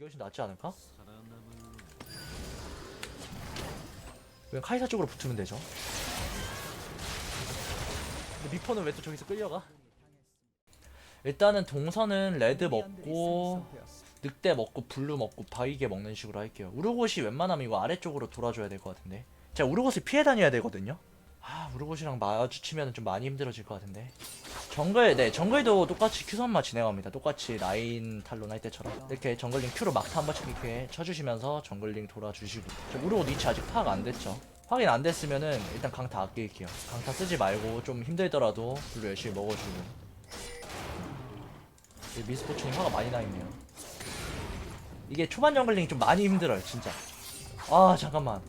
이게 훨씬 낫지 않을까? 그냥 카이사 쪽으로 붙으면 되죠. 근데 미포는 왜 또 저기서 끌려가? 일단은 동선은 레드 먹고 늑대 먹고 블루 먹고 바이게 먹는 식으로 할게요. 우르곳이 웬만하면 이거 아래쪽으로 돌아줘야 될 것 같은데. 제가 우르곳을 피해 다녀야 되거든요. 아 우르곳이랑 마주치면 좀 많이 힘들어질 것 같은데 정글 네 정글도 똑같이 큐선마 진행합니다. 똑같이 라인 탈론 할 때처럼. 이렇게 정글링 큐로 막타 한 번씩 이렇게 쳐주시면서 정글링 돌아주시고. 저 우르곳 위치 아직 파악 안 됐죠. 확인 안 됐으면은 일단 강타 아낄게요. 강타 쓰지 말고 좀 힘들더라도 블루 열심히 먹어주고. 이 미스포츠님 화가 많이 나 있네요. 이게 초반 정글링이 좀 많이 힘들어요 진짜. 아 잠깐만.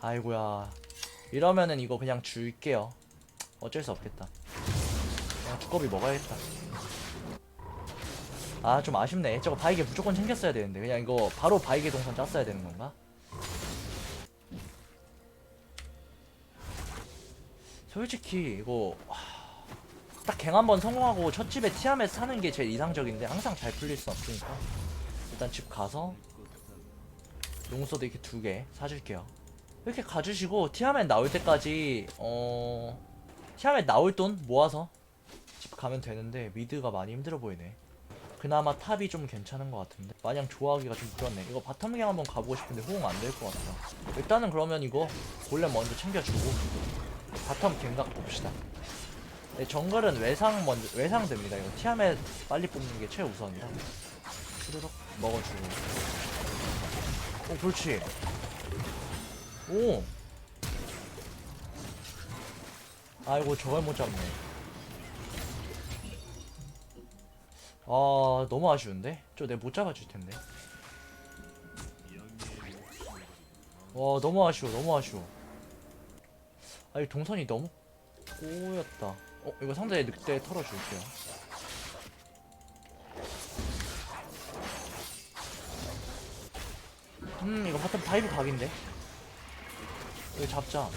아이고야. 이러면은 이거 그냥 줄게요 어쩔 수 없겠다. 그냥 두꺼비 먹어야겠다. 아 좀 아쉽네. 저거 바이게 무조건 챙겼어야 되는데. 그냥 이거 바로 바이게 동선 짰어야 되는 건가? 솔직히 이거 하, 딱갱 한 번 성공하고 첫 집에 티아멧 사는 게 제일 이상적인데 항상 잘 풀릴 수 없으니까. 일단 집 가서 용서도 이렇게 두 개 사줄게요. 이렇게 가주시고 티아멧 나올 때까지 어 티아멧 나올 돈 모아서 집 가면 되는데 미드가 많이 힘들어 보이네. 그나마 탑이 좀 괜찮은 것 같은데. 마냥 좋아하기가 좀 그렇네. 이거 바텀갱 한번 가보고 싶은데 호응 안 될 것 같아 일단은 그러면 이거 골렘 먼저 챙겨주고 바텀 갱각 봅시다. 네, 정글은 외상 먼저 외상 됩니다. 이거 티아멧 빨리 뽑는 게 최우선이라. 후루룩 먹어주고. 오 그렇지. 오 아이고 저걸 못 잡네. 아 너무 아쉬운데? 저 내 못 잡아줄 텐데. 와 너무 아쉬워 너무 아쉬워. 아이 동선이 너무 꼬였다. 어 이거 상대의 늑대 털어줄게요. 음 이거 바텀 다이브 각인데? 이거 잡자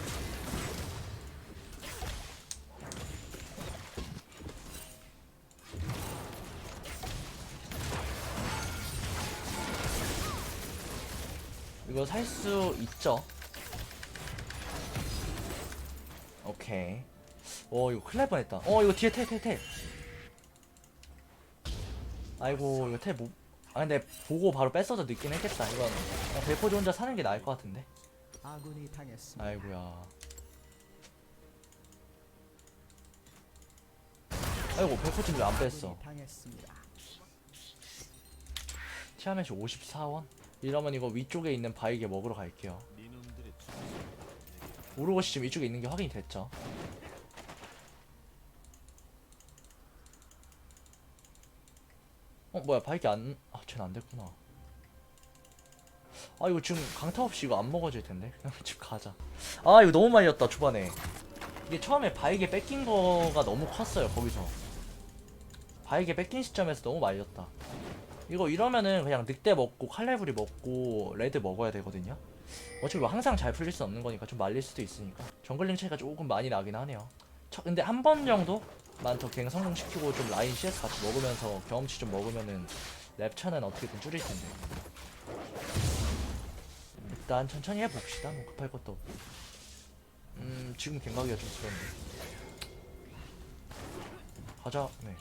이거 살 수 있죠? 오케이. 어 이거 큰일 날 뻔했다. 어 이거 뒤에 텔텔텔. 아이고 이거 텔 못... 아 근데 보고 바로 뺐어도 늦긴 했겠다 이건 그냥 벨포즈 혼자 사는 게 나을 것 같은데. 아군이 당했습니다. 아이고야. 아이고 벨포즈 왜안 뺐어? 아군이 당했습니다. 티아멧이 54원? 이러면 이거 위쪽에 있는 바이게 먹으러 갈게요. 우르고시 지금 이쪽에 있는 게 확인이 됐죠? 어 뭐야 바이게 안.. 아 쟤는 안 됐구나. 아 이거 지금 강타 없이 이거 안 먹어질 텐데? 그냥 집 가자. 아 이거 너무 말렸다 초반에. 이게 처음에 바이게 뺏긴 거가 너무 컸어요 거기서. 바이게 뺏긴 시점에서 너무 말렸다 이거 이러면은 그냥 늑대 먹고 칼레브리 먹고 레드 먹어야 되거든요. 어차피 뭐 항상 잘 풀릴 수 없는 거니까 좀 말릴 수도 있으니까. 정글링 차이가 조금 많이 나긴 하네요. 저, 근데 한 번 정도만 더갱 성공시키고 좀 라인 CS 같이 먹으면서 경험치 좀 먹으면은 랩차는 어떻게든 줄일 텐데. 일단 천천히 해봅시다. 뭐 급할 것도 없고. 음 지금 갱각이가 좀 그런데 가자. 네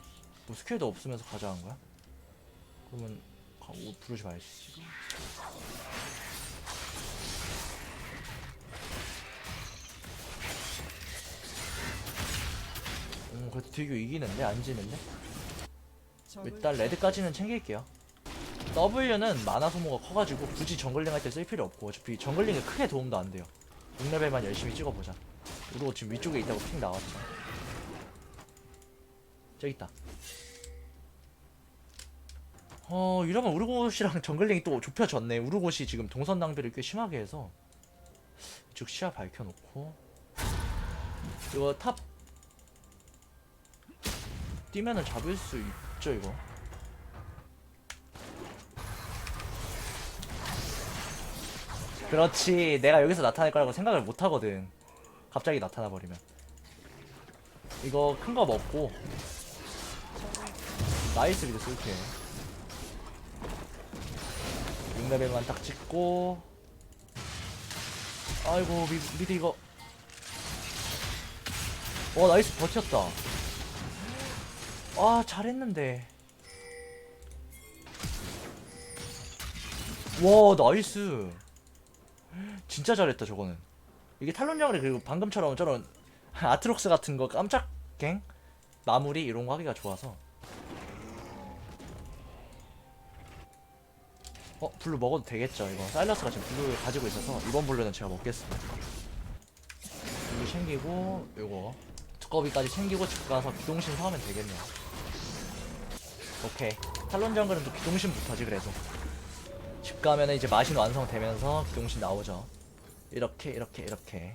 뭐 스킬도 없으면서 가자 한 거야? 그러면 가, 오, 부르지 말지 음 그래도 되게 이기는데? 안 지는데? 일단 레드까지는 챙길게요. W는 마나 소모가 커가지고 굳이 정글링 할 때 쓸 필요 없고 어차피 정글링에 크게 도움도 안 돼요. 6레벨만 열심히 찍어보자. 그리고 지금 위쪽에 있다고 핑 나왔죠 저기 있다 어 이러면 우르곳이랑 정글링이 또 좁혀졌네. 우르곳이 지금 동선 낭비를 꽤 심하게 해서. 이쪽 시야 밝혀놓고. 이거 탑. 뛰면은 잡을 수 있죠 이거. 그렇지. 내가 여기서 나타날 거라고 생각을 못 하거든. 갑자기 나타나 버리면. 이거 큰 거 먹고. 나이스 미드 쓸게. 6 레벨만 딱 찍고. 아이고 미, 미드 이거. 와 나이스 버텼다. 아 잘했는데. 와 나이스. 진짜 잘했다 저거는. 이게 탈론장을 그리고 방금처럼 저런 아트록스 같은 거 깜짝 갱? 마무리 이런 거 하기가 좋아서 어 블루 먹어도 되겠죠. 이거 사일러스가 지금 블루를 가지고 있어서 이번 블루는 제가 먹겠습니다. 블루 챙기고 요거. 두꺼비까지 챙기고 집 가서 기동신 사오면 되겠네요. 오케이. 탈론 정글은 또 기동신부터지 그래도. 집 가면은 이제 마신 완성되면서 기동신 나오죠. 이렇게 이렇게 이렇게.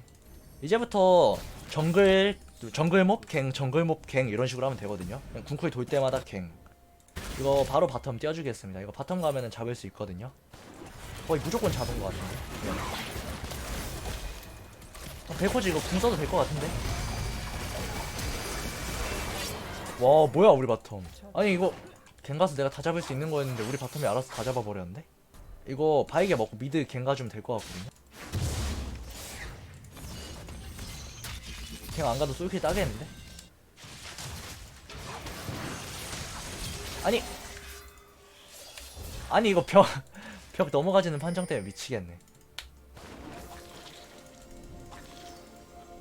이제부터 정글 정글몹 갱 정글몹 갱 이런 식으로 하면 되거든요. 그냥 궁쿨 돌 때마다 갱 이거 바로 바텀 띄워주겠습니다. 이거 바텀 가면은 잡을 수 있거든요. 거의 무조건 잡은 것 같은데. 네. 어, 벨코지 이거 궁 써도 될 것 같은데? 와 뭐야 우리 바텀. 아니 이거 갱 가서 내가 다 잡을 수 있는 거였는데 우리 바텀이 알아서 다 잡아버렸는데? 이거 바이게 먹고 미드 갱 가 주면 될 것 같거든요. 갱 안 가도 솔킬 따겠는데 아니 아니 이거 벽 벽 넘어가지는 판정 때문에 미치겠네.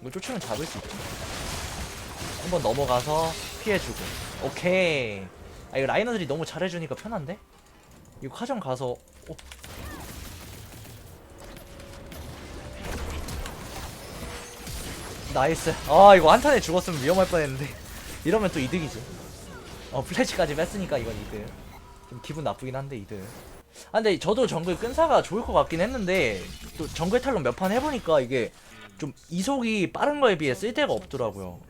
이거 쫓으면 잡을 수 있지. 한번 넘어가서 피해주고. 오케이. 아 이거 라이너들이 너무 잘해주니까 편한데? 이거 카정 가서 어. 나이스. 아 이거 한탄에 죽었으면 위험할 뻔했는데. 이러면 또 이득이지 어 플래시까지 뺐으니까 이건 이득. 좀 기분 나쁘긴 한데 이득. 아 근데 저도 정글 끈사가 좋을 것 같긴 했는데 또 정글 탈론 몇 판 해보니까 이게 좀 이속이 빠른 거에 비해 쓸데가 없더라고요.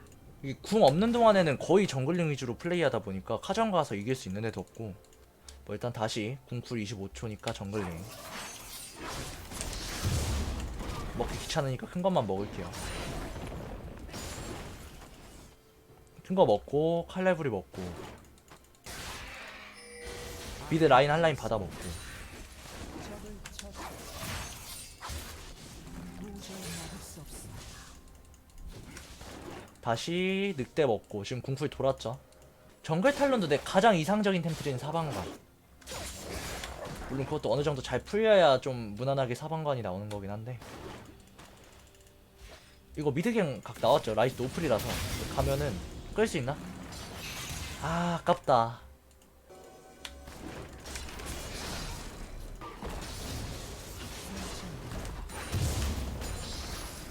궁 없는 동안에는 거의 정글링 위주로 플레이하다 보니까 카정 가서 이길 수 있는 애도 없고. 뭐 일단 다시 궁쿨 25초니까 정글링. 먹기 귀찮으니까 큰 것만 먹을게요 큰 거 먹고 칼레브리 먹고 미드 라인 한 라인 받아 먹고. 다시 늑대 먹고 지금 궁풀 돌았죠. 정글 탈론도 내 가장 이상적인 템플인 사방관. 물론 그것도 어느 정도 잘 풀려야 좀 무난하게 사방관이 나오는 거긴 한데. 이거 미드갱 각 나왔죠. 라이스 노플이라서. 가면은 끌 수 있나? 아 아깝다.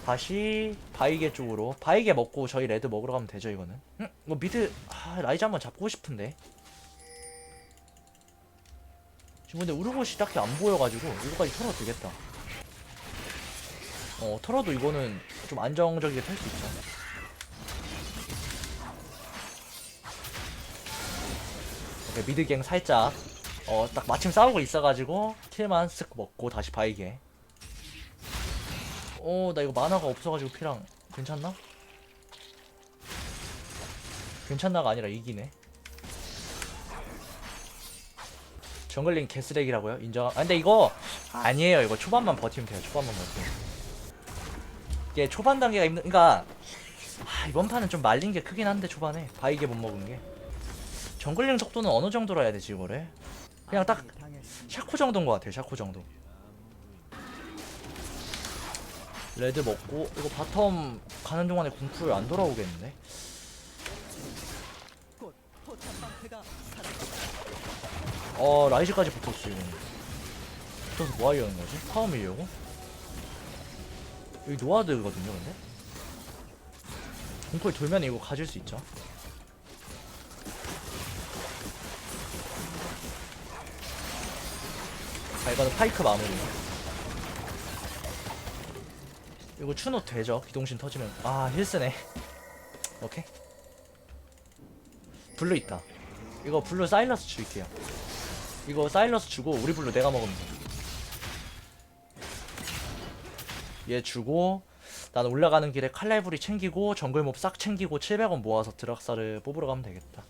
다시 바이게 쪽으로. 바이게 먹고 저희 레드 먹으러 가면 되죠 이거는? 응? 이거 미드 아, 라이즈 한번 잡고 싶은데. 지금 근데 우르고시 딱히 안 보여가지고 이거까지 털어도 되겠다. 어 털어도 이거는 좀 안정적이게 털수 있죠 미드갱 살짝 어 딱 마침 싸우고 있어가지고 킬만 쓱 먹고 다시 바이게 어, 나 이거 만화가 없어가지고 피랑 괜찮나? 괜찮나가 아니라 이기네. 정글링 개쓰레기라고요? 인정. 아, 근데 이거 아니에요. 이거 초반만 버티면 돼요. 초반만 버티면. 이게 초반 단계가 힘든. 그러니까 아, 이번 판은 좀 말린 게 크긴 한데 초반에 바이게 못 먹은 게. 정글링 속도는 어느 정도로 해야 되지 이거를? 그냥 딱. 샤코 정도인 것 같아요. 샤코 정도. 레드 먹고 이거 바텀 가는 동안에 궁풀 안 돌아오겠는데? 어 라이즈까지 붙었어 이거. 붙어서 뭐 하려는 거지? 파워 밀려고? 여기 노아드거든요 근데? 궁풀 돌면 이거 가질 수 있죠. 자 이거는 파이크 마무리. 이거 추노 되죠? 기동신 터지면. 아 힐스네. 오케이. 블루 있다. 이거 블루 사일러스 줄게요. 이거 사일러스 주고 우리 블루 내가 먹으면 돼얘 주고 나는 올라가는 길에 칼날부리 챙기고 정글몹 싹 챙기고 700원 모아서 드락사를 뽑으러 가면 되겠다.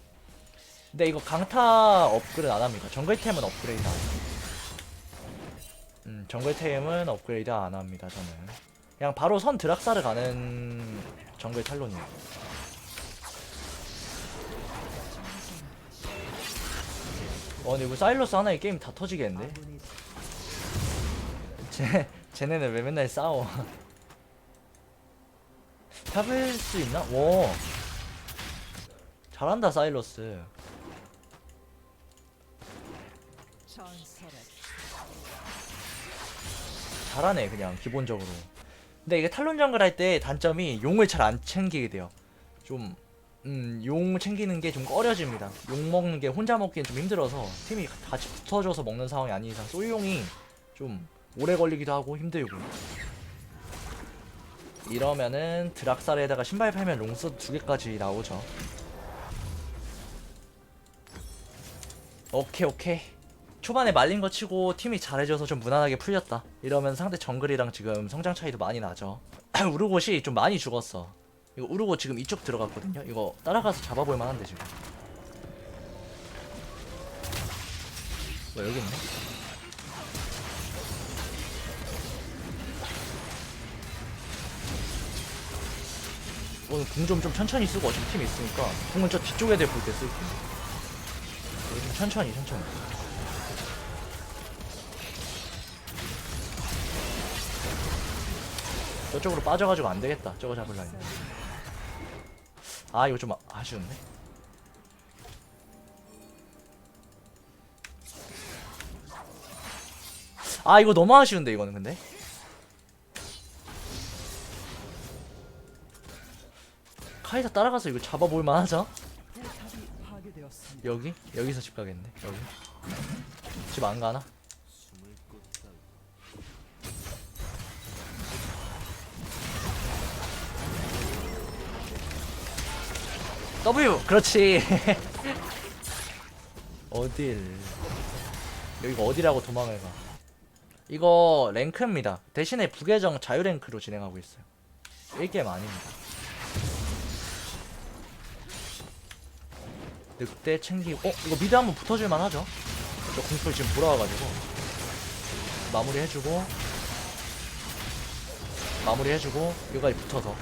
근데 이거 강타 업그레이드 안 합니다. 정글템은 업그레이드 안 해요 음, 정글 템은 업그레이드 안 합니다 저는. 그냥 바로 선 드락사를 가는 정글 탈론이에요. 어 근데 이거 사일러스 하나에 게임 다 터지겠는데? 쟤, 쟤네는 왜 맨날 싸워? 잡을 수 있나? 와 잘한다 사일러스. 전설의 잘하네 그냥 기본적으로. 근데 이게 탈론 정글 할 때 단점이 용을 잘 안 챙기게 돼요. 좀 음, 용 챙기는 게 좀 꺼려집니다. 용 먹는 게 혼자 먹기엔 좀 힘들어서 팀이 같이 붙어줘서 먹는 상황이 아닌 이상 솔용이 좀 오래 걸리기도 하고 힘들고. 이러면은 드락살에다가 신발 팔면 롱스 두 개까지 나오죠. 오케이 오케이 초반에 말린 거 치고 팀이 잘해줘서 좀 무난하게 풀렸다. 이러면 상대 정글이랑 지금 성장 차이도 많이 나죠. 우르곳이 좀 많이 죽었어. 이거 우르곳 지금 이쪽 들어갔거든요. 이거 따라가서 잡아볼 만한데 지금. 뭐 여기 있네. 오늘 궁좀 좀 천천히 쓰고 어차피 팀 있으니까 궁은 저 뒤쪽 애들 볼때 쓸게. 여기 좀 천천히 천천히. 저쪽으로 빠져가지고 안 되겠다. 저거 잡으려니. 아 이거 좀 아- 아쉬운데. 아 이거 너무 아쉬운데 이거는 근데. 카이사 따라가서 이거 잡아볼 만하죠? 여기? 여기서 집 가겠네. 여기. 집 안 가나? W. 그렇지. 어딜. 여기가 어디라고 도망을 가? 이거 랭크입니다. 대신에 부계정 자유랭크로 진행하고 있어요. 1게임 아닙니다. 늑대 챙기고 어? 이거 미드 한번 붙어줄만 하죠? 저 공풀 지금 돌아와가지고. 마무리 해주고. 마무리 해주고. 여기까지 붙어서.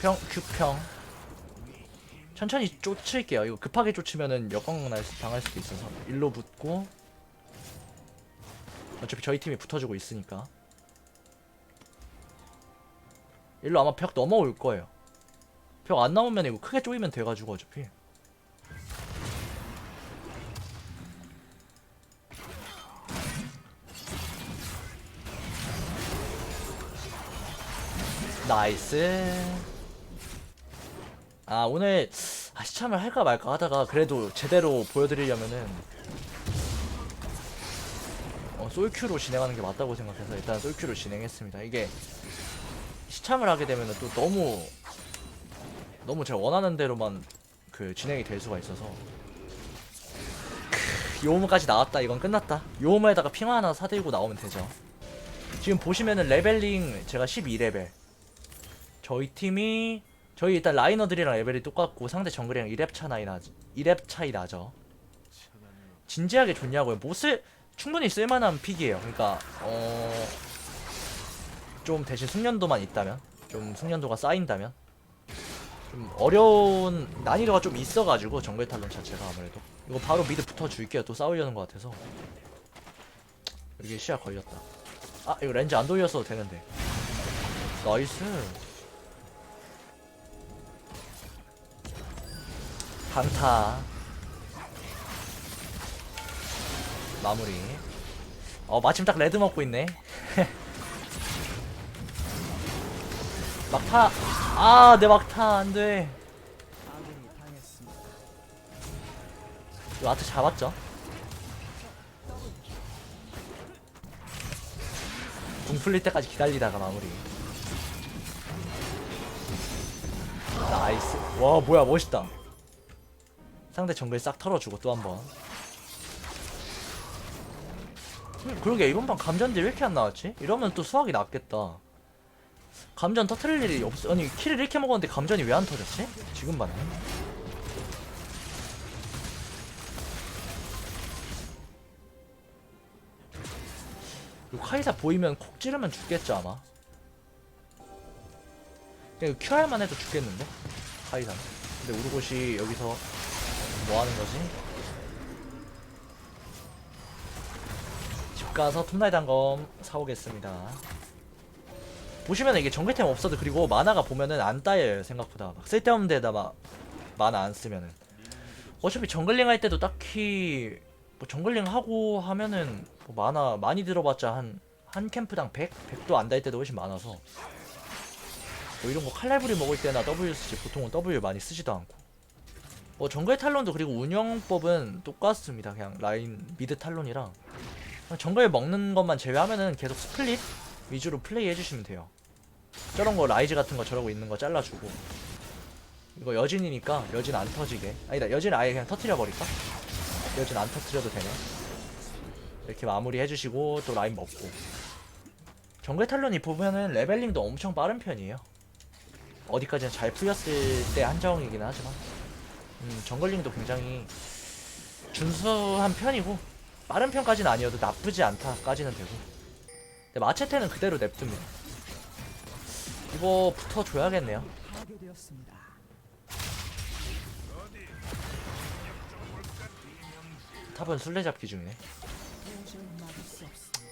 평 큐평 천천히 쫓을게요. 이거 급하게 쫓으면은 역광 날 수- 당할 수도 있어서. 일로 붙고. 어차피 저희 팀이 붙어주고 있으니까. 일로 아마 벽 넘어올 거예요. 벽 안 나오면 이거 크게 쪼이면 돼가지고 어차피. 나이스 아 오늘 아, 시참을 할까 말까 하다가 그래도 제대로 보여드리려면은 어, 솔큐로 진행하는 게 맞다고 생각해서 일단 솔큐로 진행했습니다. 이게 시참을 하게 되면은 또 너무 너무 제가 원하는 대로만 그 진행이 될 수가 있어서 크, 요음까지 나왔다. 이건 끝났다. 요음에다가 핑화 하나 사들고 나오면 되죠. 지금 보시면은 레벨링 제가 12레벨 저희 팀이 저희 일단 라이너들이랑 레벨이 똑같고 상대 정글이랑 2렙 차 나이 나지 2렙 차이 나죠. 진지하게 좋냐고요. 못쓸 충분히 쓸만한 픽이에요. 그러니까 어. 좀 대신 숙련도만 있다면, 좀 숙련도가 쌓인다면, 좀 어려운 난이도가 좀 있어가지고 정글 탈론 자체가 아무래도 이거 바로 미드 붙어 줄게요. 또 싸우려는 것 같아서 여기 시야 걸렸다. 아 이거 렌즈 안 돌렸어도 되는데. 나이스. 강타. 마무리. 어 마침 딱 레드 먹고 있네. 막타. 아 내 막타 안돼. 이거 아트 잡았죠? 궁 풀릴 때까지 기다리다가 마무리. 나이스. 와 뭐야 멋있다 상대 정글 싹 털어주고 또 한번. 음, 그러게 이번 판 감전들 왜 이렇게 안 나왔지? 이러면 또 수학이 낫겠다. 감전 터트릴 일이 없어 아니 킬을 이렇게 먹었는데 감전이 왜 안 터졌지? 지금 봤네. 요 카이사 보이면 콕 찌르면 죽겠죠 아마? 그냥 QR만 해도 죽겠는데? 카이사는? 근데 우르고시 여기서 뭐 하는 거지? 집 가서 톱날 단검 사오겠습니다. 보시면 이게 정글템 없어도 그리고 만화가 보면은 안 따여요 생각보다. 막 쓸데없는 데다 막 만화 안 쓰면은. 어차피 정글링 할 때도 딱히 뭐 정글링 하고 하면은 뭐 만화 많이 들어봤자 한 한 캠프당 100? 100도 안 달 때도 훨씬 많아서. 뭐 이런 거 칼날부리 먹을 때나 W 쓰지 보통은 W 많이 쓰지도 않고 뭐 정글 탈론도 그리고 운영법은 똑같습니다. 그냥 라인 미드 탈론이랑. 정글 먹는 것만 제외하면은 계속 스플릿 위주로 플레이 해주시면 돼요. 저런 거 라이즈 같은 거 저러고 있는 거 잘라주고. 이거 여진이니까 여진 안 터지게. 아니다 여진 아예 그냥 터트려 버릴까? 여진 안 터트려도 되네. 이렇게 마무리 해주시고 또 라인 먹고. 정글 탈론이 보면은 레벨링도 엄청 빠른 편이에요. 어디까지나 잘 풀렸을 때 한정이긴 하지만 음, 정글링도 굉장히 준수한 편이고 빠른 편까지는 아니어도 나쁘지 않다까지는 되고. 근데 마체테는 그대로 냅둡니다. 이거 붙어줘야겠네요. 탑은 술래잡기 중이네.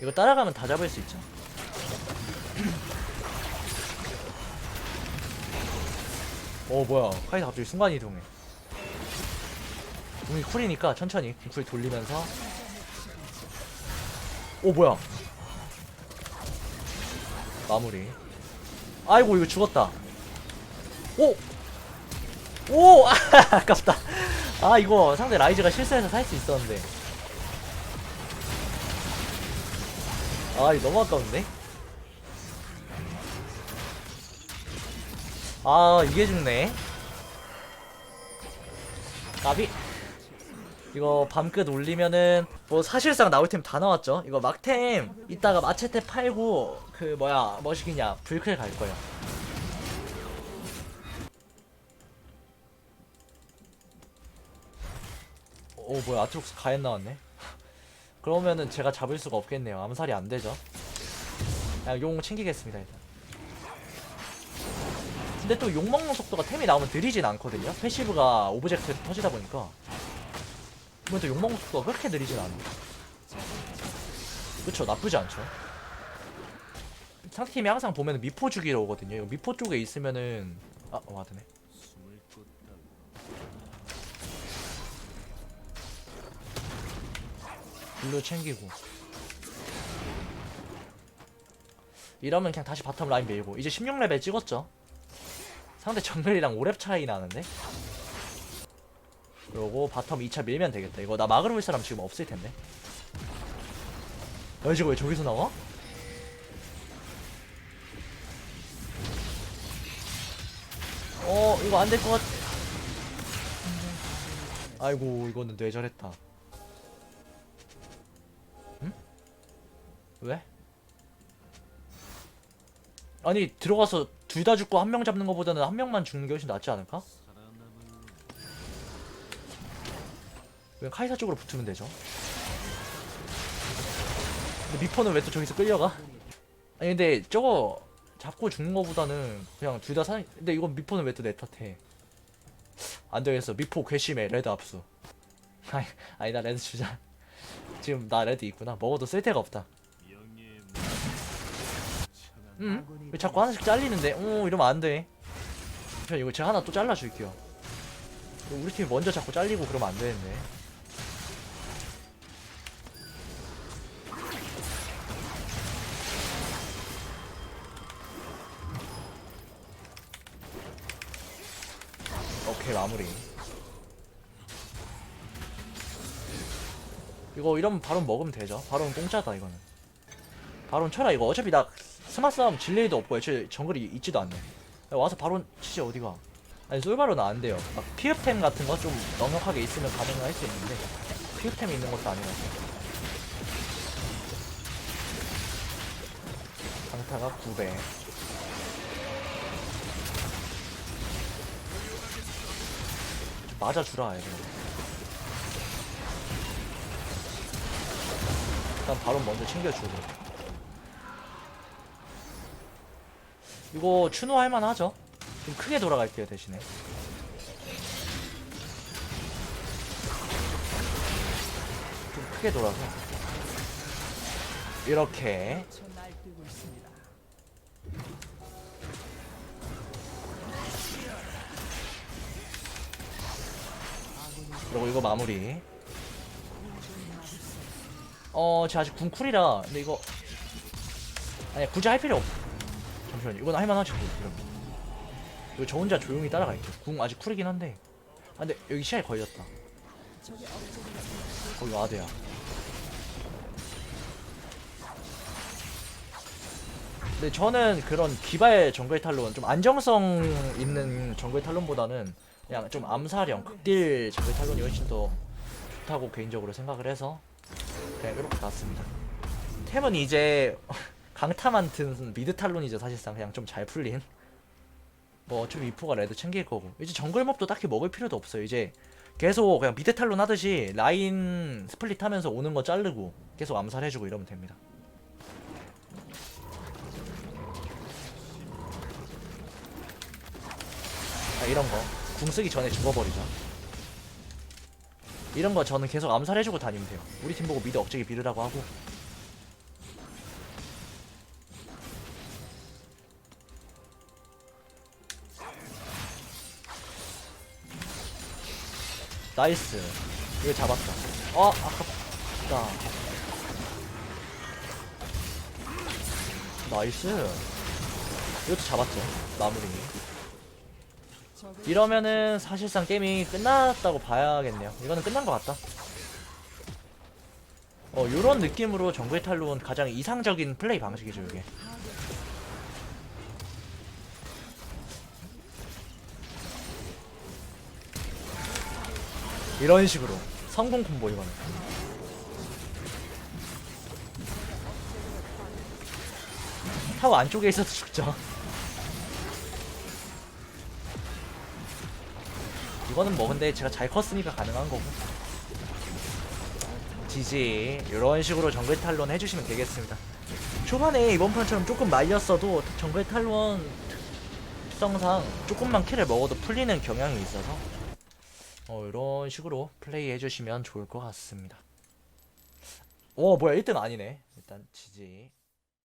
이거 따라가면 다 잡을 수 있죠. 어 뭐야. 카이사 갑자기 순간이동해 공이 쿨이니까 천천히 쿨 돌리면서. 오 뭐야? 마무리. 아이고 이거 죽었다. 오! 오! 아, 아깝다. 아 이거 상대 라이즈가 실수해서 살 수 있었는데. 아 이거 너무 아까운데? 아 이게 죽네. 나비 이거 밤끝 올리면은 뭐 사실상 나올 템 다 나왔죠. 이거 막템 이따가 마체테 팔고 그 뭐야 뭐시기냐 불클 갈 거예요. 오 뭐야 아트록스 가엔 나왔네. 그러면은 제가 잡을 수가 없겠네요. 암살이 안 되죠. 그냥 용 챙기겠습니다 일단. 근데 또 욕먹는 속도가 템이 나오면 느리진 않거든요. 패시브가 오브젝트에 터지다 보니까 또 욕먹는 속도가 그렇게 느리진 않아. 그쵸 나쁘지 않죠. 상팀이 항상 보면 미포 주기로 오거든요. 미포 쪽에 있으면은 아 와드네. 블루 챙기고. 이러면 그냥 다시 바텀 라인 밀고. 이제 16레벨 찍었죠? 상대 정글이랑 5렙 차이 나는데 그러고 바텀 2차 밀면 되겠다 이거 나 막으러 올 사람 지금 없을 텐데 여지가 왜 저기서 나와? 어 이거 안 될 것 같... 아이고 이거는 뇌절했다 응? 왜? 아니 들어가서 둘 다 죽고 한 명 잡는 것보다는 한 명만 죽는 게 훨씬 낫지 않을까? 그냥 카이사 쪽으로 붙으면 되죠. 근데 미포는 왜 또 저기서 끌려가? 아니 근데 저거 잡고 죽는 것보다는 그냥 둘 다 사... 근데 이건 미포는 왜 또 내 탓해? 안되겠어. 미포 괘씸해. 레드 압수. 아니, 아니 나 레드 주자. 지금 나 레드 있구나. 먹어도 쓸데가 없다. 응? 아군이 왜 자꾸 하나씩 잘리는데? 어 이러면 안돼. 저 이거 제가 하나 또 잘라줄게요. 우리 팀이 먼저 자꾸 잘리고 그러면 안 되는데 마무리. 이거 이러면 바론 먹으면 되죠. 바론 공짜다 이거는. 바론 쳐라 이거. 어차피 나 스마 싸움 질레이도 없고 애초에 정글이 있지도 않네. 야, 와서 바론 치지 어디가. 아니 솔바론은 안 돼요. 막 피읍템 같은 거 좀 넉넉하게 있으면 가능은 할수 있는데 피읍템이 있는 것도 아니라서. 강타가 9배 맞아주라 애들. 일단 바로 먼저 챙겨주고. 이거 추노 할만하죠? 좀 크게 돌아갈게요 대신에. 좀 크게 돌아서. 이렇게. 그리고 이거 마무리. 어 제가 아직 궁쿨이라 근데 이거 아니 굳이 할 필요 없. 잠시만요. 이건 뭐, 이러면 이거 저 혼자 조용히 따라갈게요. 궁 아직 쿨이긴 한데. 아 근데 여기 시야에 걸렸다. 업적을 거기 와드야. 근데 저는 그런 기발 정글 탈론 좀 안정성 있는 정글 탈론보다는 그냥 좀 암사령 극딜 정글 탈론이 훨씬 더 좋다고 개인적으로 생각을 해서 그냥 이렇게 갔습니다. 템은 이제 강타만 든 미드 탈론이죠 사실상. 그냥 좀 잘 풀린. 뭐 어차피 이포가 레드 챙길 거고. 이제 정글 몹도 딱히 먹을 필요도 없어요. 이제 계속 그냥 미드 탈론 하듯이 라인 스플릿 하면서 오는 거 자르고 계속 암살해주고 이러면 됩니다. 자, 이런 거. 궁 쓰기 전에 죽어버리자. 이런 거 저는 계속 암살해주고 다니면 돼요. 우리 팀 보고 미드 억제기 비르라고 하고. 나이스. 이거 잡았다. 어, 아깝다. 나이스. 이것도 잡았죠. 마무리. 이러면은 사실상 게임이 끝났다고 봐야겠네요. 이거는 끝난 것 같다. 어, 요런 느낌으로 정글 탈론 가장 이상적인 플레이 방식이죠, 이게. 이런 식으로. 성공 콤보 이거는. 타워 안쪽에 있어도 죽죠. 이거는 뭐 근데 제가 잘 컸으니까 가능한 거고. 지지 이런 식으로 정글 탈론 해주시면 되겠습니다. 초반에 이번 판처럼 조금 말렸어도 정글 탈론 특성상 조금만 킬을 먹어도 풀리는 경향이 있어서 어 이런 식으로 플레이 해주시면 좋을 것 같습니다. 오 뭐야 1등 아니네. 일단 지지